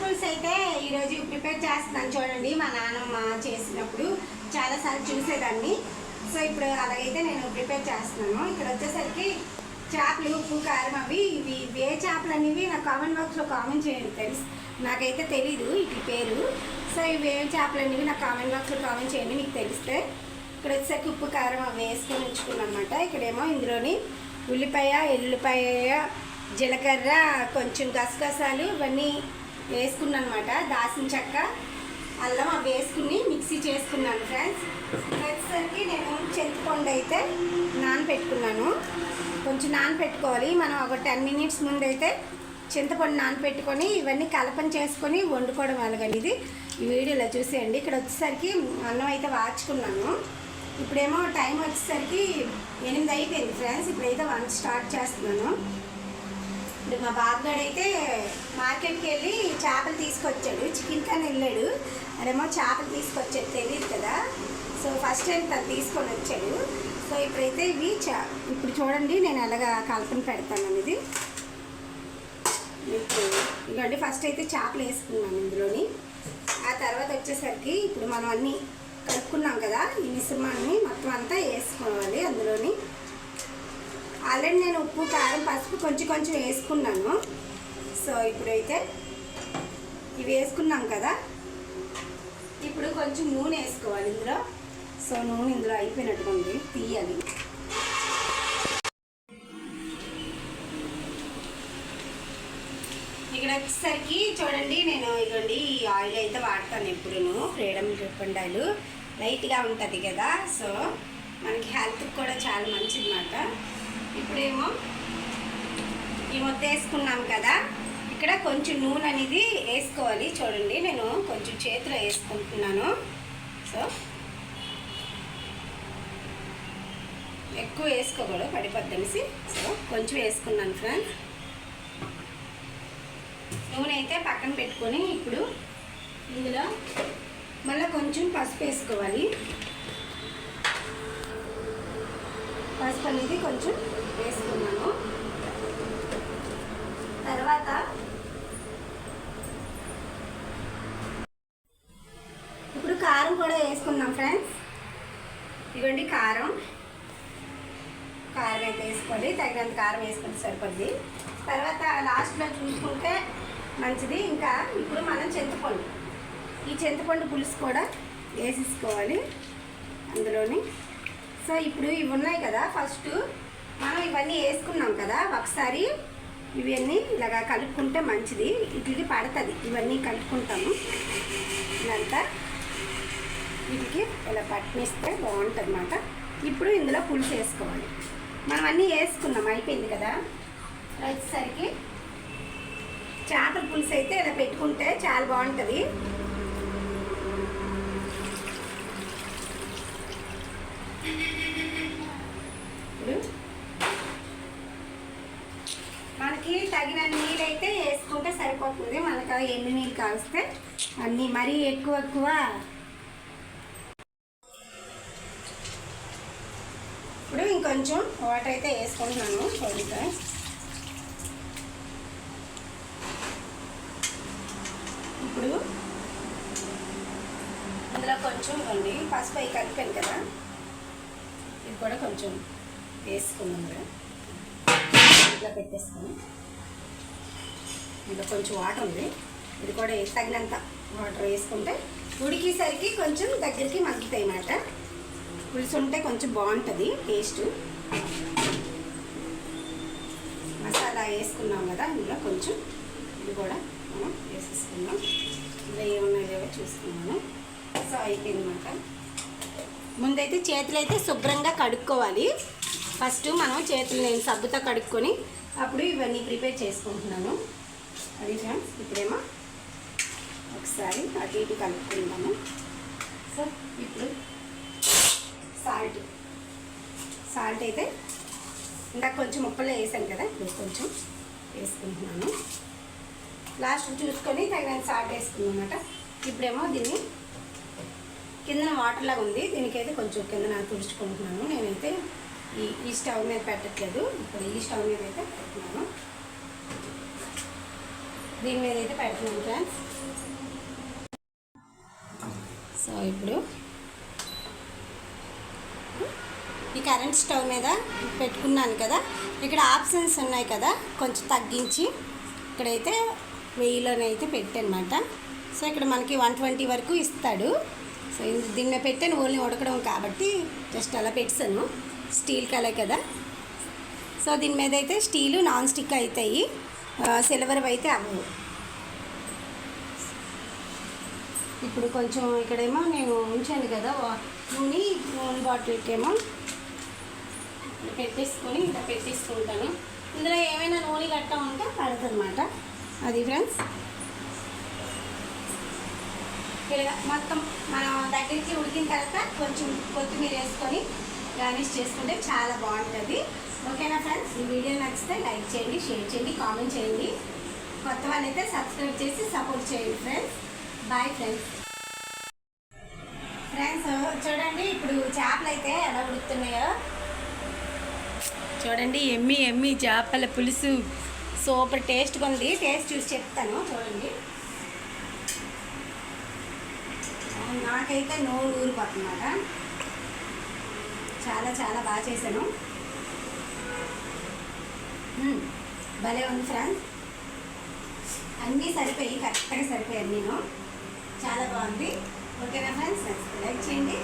పులుసు అయితే ఈరోజు ప్రిపేర్ చేస్తున్నాను చూడండి. మా నాన్నమ్మ చేసినప్పుడు చాలాసార్లు చూసేదాన్ని. సో ఇప్పుడు అలాగైతే నేను ప్రిపేర్ చేస్తున్నాను. ఇక్కడ వచ్చేసరికి చేపలు ఉప్పు కారం అవి ఇవి ఏ చేపలు అనేవి నాకు కామెంట్ బాక్స్లో కామెంట్ చేయండి తెలుసు నాకైతే తెలీదు ఇటు పేరు. సో ఇవి ఏం చేపలు అనేవి నాకు కామెంట్ బాక్స్లో కామెంట్ చేయండి మీకు తెలిస్తే. ఇక్కడ వచ్చేసరికి ఉప్పు కారం అవి వేసుకొని ఉంచుకున్నాను అనమాట ఇక్కడేమో ఇందులోని ఉల్లిపాయ ఎల్లిపాయ జీలకర్ర కొంచెం గసగసాలు ఇవన్నీ వేసుకున్నాను అనమాట దాసిన చెక్క అల్లం అవి వేసుకుని మిక్సీ చేసుకున్నాను ఫ్రెండ్స్. వచ్చేసరికి నేను చింతపండు అయితే నానబెట్టుకున్నాను కొంచెం నానబెట్టుకోవాలి మనం ఒక టెన్ మినిట్స్ ముందు అయితే చింతపండు నానపెట్టుకొని ఇవన్నీ కలపన చేసుకొని వండుకోవడం అలాగని ఇది? ఈ వీడియోలో చూసేయండి. ఇక్కడ వచ్చేసరికి అన్నం అయితే వాచుకున్నాను ఇప్పుడేమో టైం వచ్చేసరికి ఎనిమిది అయిపోయింది ఫ్రెండ్స్. ఇప్పుడైతే వన్ స్టార్ట్ చేస్తున్నాను. ఇప్పుడు మా బాబుగాడు అయితే మార్కెట్కి వెళ్ళి చేపలు తీసుకొచ్చాడు. చికెన్ కానీ వెళ్ళాడు. అదేమో చేపలు తీసుకొచ్చాడు. తెలియదు కదా. సో ఫస్ట్ టైం తను తీసుకొని వచ్చాడు. సో ఇప్పుడైతే ఇవి చా ఇప్పుడు చూడండి నేను ఎలాగా కలపని పెడతాను అనేది. ఇదిగోండి ఫస్ట్ అయితే చేపలు వేసుకున్నాను ఇందులోని. ఆ తర్వాత వచ్చేసరికి ఇప్పుడు మనం అన్నీ కలుపుకున్నాం కదా ఈ మిశ్రమాన్ని మొత్తం అంతా వేసుకోవాలి అందులోని. ఆల్రెడీ నేను ఉప్పు కారం పసుపు కొంచెం కొంచెం వేసుకున్నాను. సో ఇప్పుడైతే ఇవి వేసుకున్నాం కదా. ఇప్పుడు కొంచెం నూనె వేసుకోవాలి ఇందులో. సో నూనె ఇందులో అయిపోయినట్టుగా ఉంది తీయాలి. ఇక్కడ వచ్చేసరికి చూడండి నేను ఇదిగోండి ఈ ఆయిల్ అయితే వాడతాను ఎప్పుడును. ఫ్రీడమ్ రిఫండాయిలు ఆయిల్ లైట్గా ఉంటుంది కదా. సో మనకి హెల్త్కి కూడా చాలా మంచిది అన్నమాట ఇప్పుడేమో ఈ మొత్తం వేసుకున్నాం కదా. ఇక్కడ కొంచెం నూనె అనేది వేసుకోవాలి. చూడండి నేను కొంచెం చేతిలో వేసుకుంటున్నాను. సో ఎక్కువ వేసుకోకూడదు పడిపోద్దనేసి సో కొంచెం వేసుకున్నాను ఫ్రెండ్స్. నూనె అయితే పక్కన పెట్టుకొని ఇప్పుడు ఇందులో మళ్ళీ కొంచెం పసుపు వేసుకోవాలి. పసుపు అనేది కొంచెం వేసుకున్నాను. తర్వాత ఇప్పుడు కారం కూడా వేసుకున్నాం ఫ్రెండ్స్. ఇదిగోండి కారం. కారం అయితే వేసుకోండి తగినంత కారం వేసుకుంటే సరిపోద్ది. తర్వాత లాస్ట్లో చూసుకుంటే మంచిది. ఇంకా ఇప్పుడు మనం చింతపండు ఈ చింతపండు పులుసు కూడా వేసేసుకోవాలి అందులోని. సో ఇప్పుడు ఇవి ఉన్నాయి కదా ఫస్ట్ మనం ఇవన్నీ వేసుకున్నాం కదా ఒకసారి ఇవన్నీ ఇలాగా కలుపుకుంటే మంచిది. వీటికి పడుతుంది. ఇవన్నీ కలుపుకుంటాము. ఇదంతా వీటికి ఇలా పట్టినిస్తే బాగుంటుంది అన్నమాట ఇప్పుడు ఇందులో పులుసు వేసుకోవాలి. మనం అన్నీ వేసుకున్నాం అయిపోయింది కదా. వచ్చేసరికి చేపల పులుసు అయితే ఇలా పెట్టుకుంటే చాలా బాగుంటుంది ఇప్పుడు మనకి తగిన నీళ్ళు అయితే వేసుకుంటే ఎన్ని నీళ్ళు కాస్తే అన్నీ మరీ ఎక్కువ ఎక్కువ. ఇప్పుడు ఇంకొంచెం వాటర్ అయితే వేసుకుంటున్నాను చూడండి ఇప్పుడు అందులో కొంచెం ఉంది పసుపు అవి కలిపాను కదా. ఇది కూడా కొంచెం వేసుకుందాం కదా. ఇట్లా పెట్టేసుకొని. ఇందులో కొంచెం వాటర్ ఉంది. ఇది కూడా తగినంత వాటర్ వేసుకుంటే ఉడికేసరికి కొంచెం దగ్గరికి మగ్గుతాయి అన్నమాట. పులుసు ఉంటే కొంచెం బాగుంటుంది టేస్ట్. మసాలా వేసుకున్నాం కదా ఇందులో కొంచెం ఇది కూడా మనం వేసేసుకుందాం. ఇందులో ఏమున్నాయో చూసుకున్నాము సో అయిపోయింది అనమాట ముందైతే చేతులు అయితే శుభ్రంగా కడుక్కోవాలి. ఫస్ట్ మనం చేతులు నేను సబ్బుతో కడుక్కొని అప్పుడు ఇవన్నీ ప్రిపేర్ చేసుకుంటున్నాను. అది ఫ్రెండ్స్ ఇప్పుడేమో ఒకసారి అటు ఇటు కలుపుకుందాము. సో ఇప్పుడు సాల్ట్ సాల్ట్ అయితే ఇందాక కొంచెం ఉప్పలో వేసాను కదా ఇప్పుడు కొంచెం వేసుకుంటున్నాను లాస్ట్ చూసుకొని తగినంత సాల్ట్ వేసుకున్నాం అనమాట ఇప్పుడేమో దీన్ని కిందన వాటర్ లాగా ఉంది. దీనికైతే కొంచెం కిందన తుడుచుకుంటున్నాను నేనైతే ఈ ఈ స్టవ్ మీద పెట్టట్లేదు. ఇప్పుడు ఈ స్టవ్ మీద అయితే పెడుతున్నాను. దీని మీద అయితే పెడుతున్నాను ఫ్రెండ్స్. సో ఇప్పుడు ఈ కరెంట్ స్టవ్ మీద పెట్టుకున్నాను కదా ఇక్కడ ఆప్షన్స్ ఉన్నాయి కదా కొంచెం తగ్గించి ఇక్కడైతే వెయ్యిలోనైతే పెట్టానమాట. సో ఇక్కడ మనకి వన్ ట్వంటీ వరకు ఇస్తాడు. సో దీన్ని పెట్టాను ఓన్లీ ఉడకడం కాబట్టి జస్ట్ అలా పెట్టాను. స్టీల్ కలర్ కదా. సో దీని మీద అయితే స్టీలు నాన్ స్టిక్ అవుతాయి. సిల్వర్ అయితే అవ్వవు. ఇప్పుడు కొంచెం ఇక్కడేమో నేను ఉంచాను కదా నూనె నూనె బాటిల్కేమో ఇలా పెట్టేసుకొని ఇంకా పెట్టేసుకుంటాను. ఇందులో ఏమైనా నూనె గట్ట ఉంటే పడుతుందన్నమాట అది ఫ్రెండ్స్. ఇలా మొత్తం మనం దగ్గరికి ఉడికిన తర్వాత కొంచెం కొత్తిమీర వేసుకొని గార్నిష్ చేసుకుంటే చాలా బాగుంటుంది. ఓకేనా ఫ్రెండ్స్? ఈ వీడియో నచ్చితే లైక్ చేయండి షేర్ చేయండి కామెంట్ చేయండి. కొత్త వాళ్ళైతే సబ్స్క్రైబ్ చేసి సపోర్ట్ చేయండి ఫ్రెండ్స్. బాయ్ ఫ్రెండ్స్ ఫ్రెండ్స్ చూడండి ఇప్పుడు చేపలు అయితే ఎలా ఉడుకుతున్నాయో. చూడండి ఎమ్మి ఎమ్మి చేపల పులుసు. సూపర్ టేస్ట్గా ఉంది. టేస్ట్ చూసి చెప్తాను చూడండి. నాకైతే నోరు ఊరిపోతుందన్నమాట చాలా చాలా బాగా చేశాను. భలే ఉంది ఫ్రెండ్స్. అన్నీ సరిపోయి కరెక్ట్గా సరిపోయాను నేను చాలా బాగుంది. ఓకేనా ఫ్రెండ్స్? లైక్ చేయండి.